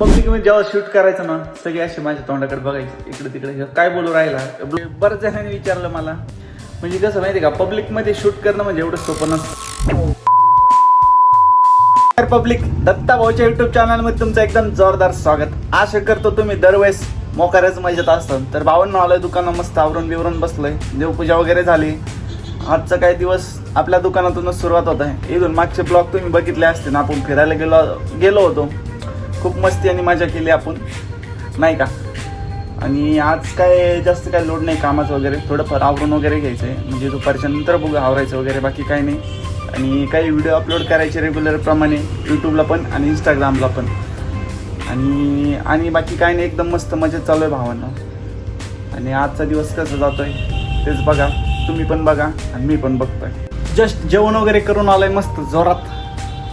पब्लिकमध्ये जेव्हा शूट करायचं ना सगळे असे माझ्या तोंडाकडे बघायचे इकडे तिकडे. काय बोलू राहिला बऱ्याच जणांनी विचारलं मला. म्हणजे कसं माहिती का पब्लिकमध्ये शूट करणं म्हणजे एवढं सोपं नसतं. पब्लिक दत्ता भाऊच्या युट्यूब चॅनलमध्ये तुमचं एकदम जोरदार स्वागत. आशा करतो तुम्ही दरवेळेस मोकाऱ्याच मजेत असतात तर भावांना आलोय दुकानं मस्त आवरून बिवरून बसलोय. देवपूजा वगैरे झाली. आजचा काही दिवस आपल्या दुकानातूनच सुरुवात होत आहे. इथून मागचे ब्लॉग तुम्ही बघितले असते ना आपण फिरायला गेलो गेलो होतो. खूप मस्ती आणि मजा केली आपण. नाही का? आणि आज काय जास्त काय लोड नाही कामाचं वगैरे थोडंफार आवरून वगैरे घ्यायचं आहे म्हणजे दुपारच्या नंतर बघू आवरायचं वगैरे बाकी काही नाही. आणि काही व्हिडिओ अपलोड करायचे रेग्युलरप्रमाणे यूट्यूबला पण आणि इंस्टाग्रामला पण. आणि आणि बाकी काही नाही एकदम मस्त मजेत चालू आहे भावांना. आणि आजचा दिवस कसा जातो आहे तेच बघा. तुम्ही पण बघा आणि मी पण बघतोय. जस्ट जेवण वगैरे करून आलोय मस्त जोरात.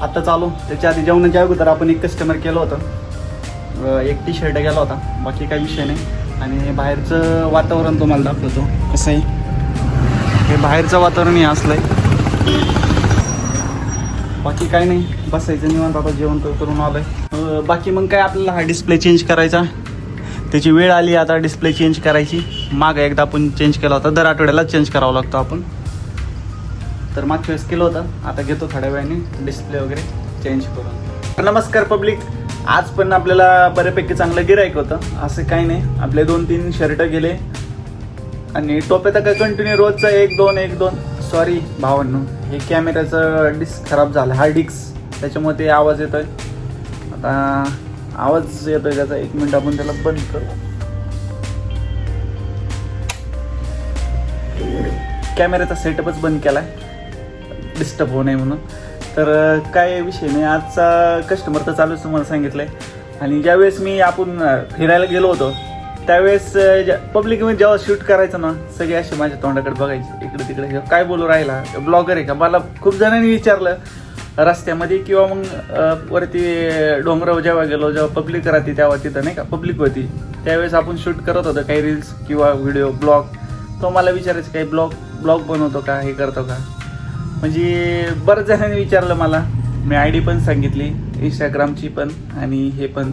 आता चालू. त्याच्या आधी जेवणाच्या अगोदर आपण एक कस्टमर केलं होतं. एक टी शर्ट गेला होता. बाकी काही विषय नाही. आणि बाहेरचं वातावरण तुम्हाला दाखवतो. कसं आहे? हे बाहेरचं वातावरण हे असलंय. बाकी काय नाही. बसायचं निवांत. बाबा जेवण कर- करून आलोय. आहे बाकी मग काय आपल्याला हा डिस्प्ले चेंज करायचा? त्याची वेळ आली आता डिस्प्ले चेंज करायची. मागं एकदा आपण चेंज केला होता. दर आठवड्याला चेंज करावा लागतो आपण. तर मागच्या वेळेस केलं होतं. आता घेतो थोड्या वेळाने. डिस्प्ले वगैरे चेंज करून. नमस्कार पब्लिक आज पण आपल्याला बऱ्यापैकी चांगलं गिरायक होतं. असं काही नाही. आपले दोन तीन शर्ट गेले. आणि टोप्यात काय कंटिन्यू रोजचा एक दोन एक दोन. सॉरी भावांनो. हे कॅमेऱ्याचं डिस्क खराब झालं. हा डिस्क त्याच्यामुळे ते आवाज येतोय. आता आवाज येतोय त्याचा. एक मिनिट आपण त्याला बंद करू. कॅमेऱ्याचा सेटअपच बंद केला आहे डिस्टर्ब होऊ नये म्हणून. तर काय विषय नाही. आजचा कस्टमर तर चालूच तुम्हाला सांगितलंय. आणि ज्यावेळेस मी आपण फिरायला गेलो होतो त्यावेळेस पब्लिक पब्लिकमध्ये जेव्हा शूट करायचं ना सगळे असे माझ्या तोंडाकडे बघायचे. इकडे तिकडे काय बोलू राहिला? ब्लॉगर आहे का? मला खूप जणांनी विचारलं रस्त्यामध्ये किंवा मग वरती डोंगरावर जेव्हा गेलो जेव्हा पब्लिक राहते तेव्हा तिथं नाही का? पब्लिक होती त्यावेळेस आपण शूट करत होतो काही रील्स किंवा व्हिडिओ ब्लॉग तो मला विचारायचं काही ब्लॉग ब्लॉग बनवतो का? हे करतो का? म्हणजे बऱ्याच जणांनी विचारलं मला. मी आय डी पण सांगितली इंस्टाग्रामची पण आणि हे पण.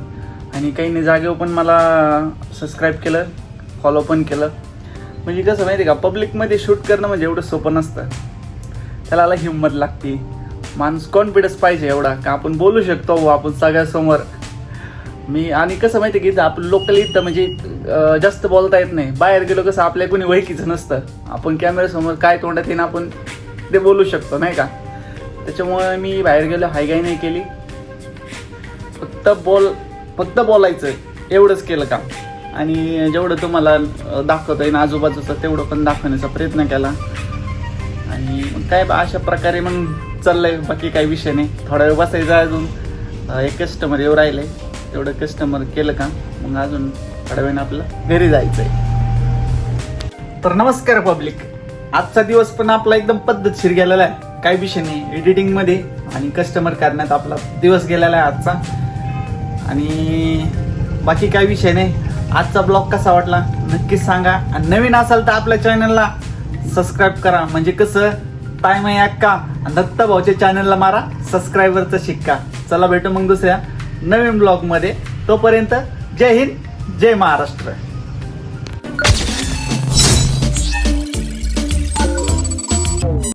आणि काही जागेवर पण मला सबस्क्राईब केलं फॉलो पण केलं. म्हणजे कसं माहिती आहे का पब्लिकमध्ये शूट करणं म्हणजे एवढं सोपं नसतं. त्याला आला हिंमत लागते. माणूस कॉन्फिडन्स पाहिजे एवढा का आपण बोलू शकतो बुवा आपण सगळ्यासमोर. मी आणि कसं माहिती आहे की इथं लोकल इथं म्हणजे जास्त बोलता येत नाही. बाहेर गेलो कसं आपल्या कोणी वैकीचं नसतं. आपण कॅमेऱ्यासमोर काय तोंडात येईन आपण ते बोलू शकतो नाही का? त्याच्यामुळे मी बाहेर गेलो हायगाई नाही केली. फक्त बोल फक्त बोलायचं एवढंच केलं काम आणि जेवढं तुम्हाला अं, दाखवता येईन आजूबाजूचं तेवढं पण दाखवण्याचा प्रयत्न केला. आणि मग काय बा अशा प्रकारे मग चाललंय बाकी काही विषय नाही. थोडा वेळ बसायचा अजून. एक कस्टमर येऊ राहिले. तेवढं कस्टमर केलं का? मग अजून थोड्या वेळाने आपलं घरी जायचंय. तर नमस्कार पब्लिक आजचा दिवस पण आपला एकदम पद्धतशीर गेलेला आहे. काही विषय नाही. एडिटिंगमध्ये आणि कस्टमर करण्यात आपला दिवस गेलेला आहे आजचा. आणि बाकी काही विषय नाही. आजचा ब्लॉग कसा वाटला? नक्कीच सांगा. आणि नवीन असाल तर आपल्या चॅनलला सबस्क्राईब करा. म्हणजे कसं? टाईम आहे अक्का आणि दत्ता भाऊच्या चॅनलला मारा. सबस्क्रायबरचा शिक्का. चला भेटू मग दुसऱ्या नवीन ब्लॉगमध्ये तोपर्यंत जय हिंद जय महाराष्ट्र.